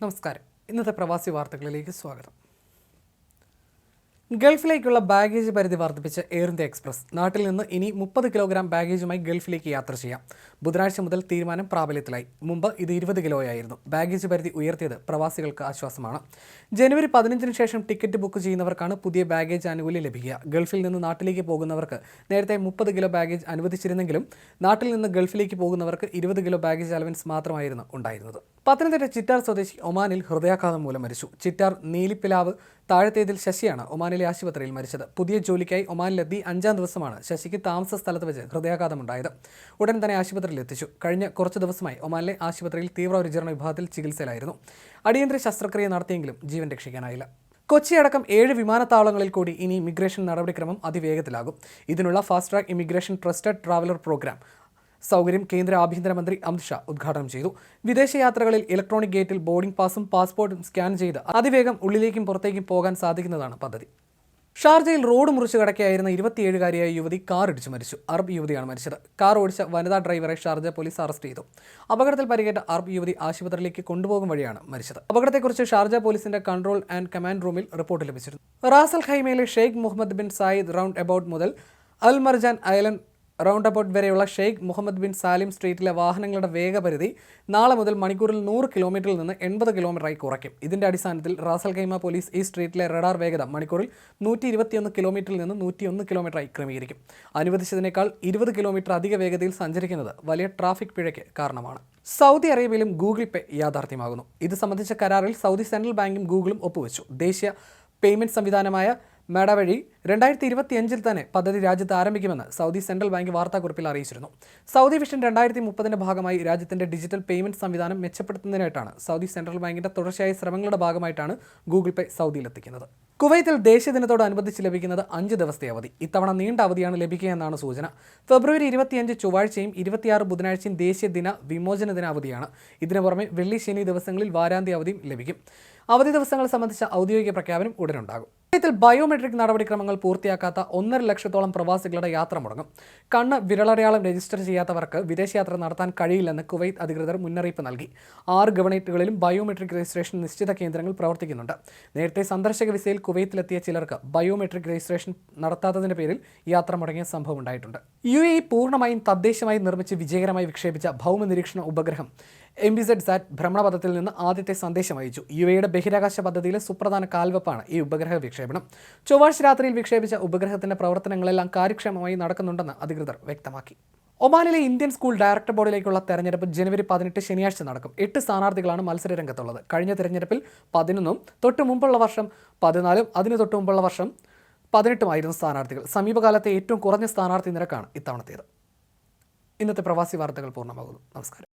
നമസ്കാരം. ഇന്നത്തെ പ്രവാസി വാർത്തകളിലേക്ക് സ്വാഗതം. ഗൾഫിലേക്കുള്ള ബാഗേജ് പരിധി വർദ്ധിപ്പിച്ച് എയർ ഇന്ത്യ എക്സ്പ്രസ്. നാട്ടിൽ നിന്ന് ഇനി മുപ്പത് കിലോഗ്രാം ബാഗേജുമായി ഗൾഫിലേക്ക് യാത്ര ചെയ്യാം. ബുധനാഴ്ച മുതൽ തീരുമാനം പ്രാബല്യത്തിലായി. മുമ്പ് ഇത് ഇരുപത് കിലോയായിരുന്നു. ബാഗേജ് പരിധി ഉയർത്തിയത് പ്രവാസികൾക്ക് ആശ്വാസമാണ്. ജനുവരി പതിനഞ്ചിന് ശേഷം ടിക്കറ്റ് ബുക്ക് ചെയ്യുന്നവർക്കാണ് പുതിയ ബാഗേജ് ആനുകൂല്യം ലഭിക്കുക. ഗൾഫിൽ നിന്ന് നാട്ടിലേക്ക് പോകുന്നവർക്ക് നേരത്തെ മുപ്പത് കിലോ ബാഗേജ് അനുവദിച്ചിരുന്നെങ്കിലും നാട്ടിൽ നിന്ന് ഗൾഫിലേക്ക് പോകുന്നവർക്ക് ഇരുപത് കിലോ ബാഗേജ് അലവൻസ് മാത്രമായിരുന്നു ഉണ്ടായിരുന്നത്. പത്തനംതിട്ട ചിറ്റാർ സ്വദേശി ഒമാനിൽ ഹൃദയാഘാതം മൂലം മരിച്ചു. ചിറ്റാർ നീലിപ്പിലാവ് താഴത്തേതിൽ ശശിയാണ് ഒമാനിലെ ആശുപത്രിയിൽ മരിച്ചത്. പുതിയ ജോലിക്കായി ഒമാനിലെത്തി അഞ്ചാം ദിവസമാണ് ശശിക്ക് താമസ സ്ഥലത്ത് വെച്ച് ഹൃദയാഘാതമുണ്ടായത്. ഉടൻ തന്നെ ആശുപത്രിയിൽ എത്തിച്ചു. കഴിഞ്ഞ കുറച്ച് ദിവസമായി ഒമാനിലെ ആശുപത്രിയിൽ തീവ്രപരിചരണ വിഭാഗത്തിൽ ചികിത്സയിലായിരുന്നു. അടിയന്തര ശസ്ത്രക്രിയ നടത്തിയെങ്കിലും ജീവൻ രക്ഷിക്കാനായില്ല. കൊച്ചി അടക്കം ഏഴ് വിമാനത്താവളങ്ങളിൽ കൂടി ഇനി ഇമിഗ്രേഷൻ നടപടിക്രമം അതിവേഗത്തിലാകും. ഇതിനുള്ള fast track immigration trusted traveller programme സൗകര്യം കേന്ദ്ര ആഭ്യന്തരമന്ത്രി അമിത്ഷാ ഉദ്ഘാടനം ചെയ്തു. വിദേശയാത്രകളിൽ ഇലക്ട്രോണിക് ഗേറ്റിൽ ബോർഡിംഗ് പാസും പാസ്പോർട്ടും സ്കാൻ ചെയ്ത് അതിവേഗം ഉള്ളിലേക്കും പുറത്തേക്കും പോകാൻ സാധിക്കുന്നതാണ് പദ്ധതി. ഷാർജയിൽ റോഡ് മുറിച്ചു കടക്കുകയായിരുന്ന ഇരുപത്തിയേഴുകാരിയായ യുവതി കാർ ഇടിച്ചു മരിച്ചു. അറബ് യുവതിയാണ് മരിച്ചത്. കാർ ഓടിച്ച വനിതാ ഡ്രൈവറെ ഷാർജ പോലീസ് അറസ്റ്റ് ചെയ്തു. അപകടത്തിൽ പരിക്കേറ്റ അറബ് യുവതി ആശുപത്രിയിലേക്ക് കൊണ്ടുപോകും വഴിയാണ് മരിച്ചത്. അപകടത്തെക്കുറിച്ച് ഷാർജ പോലീസിന്റെ കൺട്രോൾ ആൻഡ് കമാൻഡ് റൂമിൽ റിപ്പോർട്ട് ലഭിച്ചിരുന്നു. Ras al ഖൈമയിലെ Sheikh Mohammed bin Zayed roundabout മുതൽ അൽ മർജാൻ ഐലൻഡ് റൗണ്ട് അബൌട്ട് വരെയുള്ള ഷെയ്ഖ് മുഹമ്മദ് ബിൻ സാലിം സ്ട്രീറ്റിലെ വാഹനങ്ങളുടെ വേഗപരിധി നാളെ മുതൽ മണിക്കൂറിൽ നൂറ് കിലോമീറ്ററിൽ നിന്ന് എൺപത് കിലോമീറ്ററായി കുറയ്ക്കും. ഇതിന്റെ അടിസ്ഥാനത്തിൽ റാസൽ ഖൈമ പോലീസ് ഈ സ്ട്രീറ്റിലെ റഡാർ വേഗത മണിക്കൂറിൽ നൂറ്റി ഇരുപത്തിയൊന്ന് കിലോമീറ്ററിൽ നിന്ന് നൂറ്റിയൊന്ന് കിലോമീറ്ററായി ക്രമീകരിക്കും. അനുവദിച്ചതിനേക്കാൾ ഇരുപത് കിലോമീറ്റർ അധിക വേഗതയിൽ സഞ്ചരിക്കുന്നത് വലിയ ട്രാഫിക് പിഴയ്ക്ക് കാരണമാണ്. സൗദി അറേബ്യയിലും ഗൂഗിൾ പേ യാഥാർത്ഥ്യമാകുന്നു. ഇത് സംബന്ധിച്ച കരാറിൽ സൗദി സെൻട്രൽ ബാങ്കും ഗൂഗിളും ഒപ്പുവെച്ചു. ദേശീയ പേയ്മെന്റ് സംവിധാനമായ മേഡ വഴി രണ്ടായിരത്തി ഇരുപത്തിയഞ്ചിൽ തന്നെ പദ്ധതി രാജ്യത്ത് ആരംഭിക്കുമെന്ന് സൗദി സെൻട്രൽ ബാങ്ക് വാർത്താക്കുറിപ്പിൽ അറിയിച്ചിരുന്നു. സൗദി വിഷൻ രണ്ടായിരത്തി മുപ്പതിന്റെ ഭാഗമായി രാജ്യത്തിന്റെ ഡിജിറ്റൽ പേയ്മെന്റ് സംവിധാനം മെച്ചപ്പെടുത്തുന്നതിനായിട്ടാണ് സൗദി സെൻട്രൽ ബാങ്കിന്റെ തുടർച്ചയായ ശ്രമങ്ങളുടെ ഭാഗമായിട്ടാണ് ഗൂഗിൾ പേ സൗദിയിലെത്തിക്കുന്നത്. കുവൈത്തിൽ ദേശീയ ദിനത്തോടനുബന്ധിച്ച് ലഭിക്കുന്നത് അഞ്ച് ദിവസത്തെ അവധി. ഇത്തവണ നീണ്ട അവധിയാണ് ലഭിക്കുക എന്നാണ് സൂചന. ഫെബ്രുവരി ഇരുപത്തിയഞ്ച് ചൊവ്വാഴ്ചയും ഇരുപത്തിയാറ് ബുധനാഴ്ചയും ദേശീയ ദിന വിമോചന ദിന അവധിയാണ് ഇതിനു പുറമെ വെള്ളി ശനി ദിവസങ്ങളിൽ വാരാന്ത്യ അവധിയും ലഭിക്കും. അവധി ദിവസങ്ങൾ സംബന്ധിച്ച ഔദ്യോഗിക പ്രഖ്യാപനം ഉടനുണ്ടാകും കുവൈത്തിൽ ബയോമെട്രിക് നടപടിക്രമങ്ങൾ പൂർത്തിയാക്കാത്ത ഒന്നര ലക്ഷത്തോളം പ്രവാസികളുടെ യാത്ര മുടങ്ങും. കണ്ണ് വിരളടയാളം രജിസ്റ്റർ ചെയ്യാത്തവർക്ക് വിദേശയാത്ര നടത്താൻ കഴിയില്ലെന്ന് കുവൈത്ത് അധികൃതർ മുന്നറിയിപ്പ് നൽകി. ആറ് ഗവണേറ്റുകളിലും ബയോമെട്രിക് രജിസ്ട്രേഷൻ നിശ്ചിത കേന്ദ്രങ്ങൾ പ്രവർത്തിക്കുന്നുണ്ട്. നേരത്തെ സന്ദർശക വിസയിൽ കുവൈത്തിലെത്തിയ ചിലർക്ക് ബയോമെട്രിക് രജിസ്ട്രേഷൻ നടത്താത്തതിന്റെ പേരിൽ യാത്ര മുടങ്ങിയ സംഭവം ഉണ്ടായിട്ടുണ്ട്. യു എ പൂർണമായും തദ്ദേശമായി നിർമ്മിച്ച് വിജയകരമായി വിക്ഷേപിച്ച ഭൗമനിരീക്ഷണ ഉപഗ്രഹം എം ബി സെഡ് സാറ്റ് ഭ്രമണപഥത്തിൽ നിന്ന് ആദ്യത്തെ സന്ദേശം അയച്ചു. യു എയുടെ ബഹിരാകാശ പദ്ധതിയിലെ സുപ്രധാന കാൽവെപ്പാണ് ഈ ഉപഗ്രഹ വിക്ഷേപണം. ചൊവ്വാഴ്ച രാത്രിയിൽ വിക്ഷേപിച്ച ഉപഗ്രഹത്തിന്റെ പ്രവർത്തനങ്ങളെല്ലാം കാര്യക്ഷമമായി നടക്കുന്നുണ്ടെന്ന് അധികൃതർ വ്യക്തമാക്കി. ഒമാനിലെ ഇന്ത്യൻ സ്കൂൾ ഡയറക്ടർ ബോർഡിലേക്കുള്ള തെരഞ്ഞെടുപ്പ് ജനുവരി പതിനെട്ട് ശനിയാഴ്ച നടക്കും. എട്ട് സ്ഥാനാർത്ഥികളാണ് മത്സര രംഗത്തുള്ളത് കഴിഞ്ഞ തെരഞ്ഞെടുപ്പിൽ പതിനൊന്നും തൊട്ട് മുമ്പുള്ള വർഷം പതിനാലും അതിന് തൊട്ട് മുമ്പുള്ള വർഷം പതിനെട്ടുമായിരുന്നു സ്ഥാനാർത്ഥികൾ. സമീപകാലത്തെ ഏറ്റവും കുറഞ്ഞ സ്ഥാനാർത്ഥി നിരക്കാണ് ഇത്തവണത്തേത്. ഇന്നത്തെ പ്രവാസി വാർത്തകൾ പൂർണമാകുന്നു. നമസ്കാരം.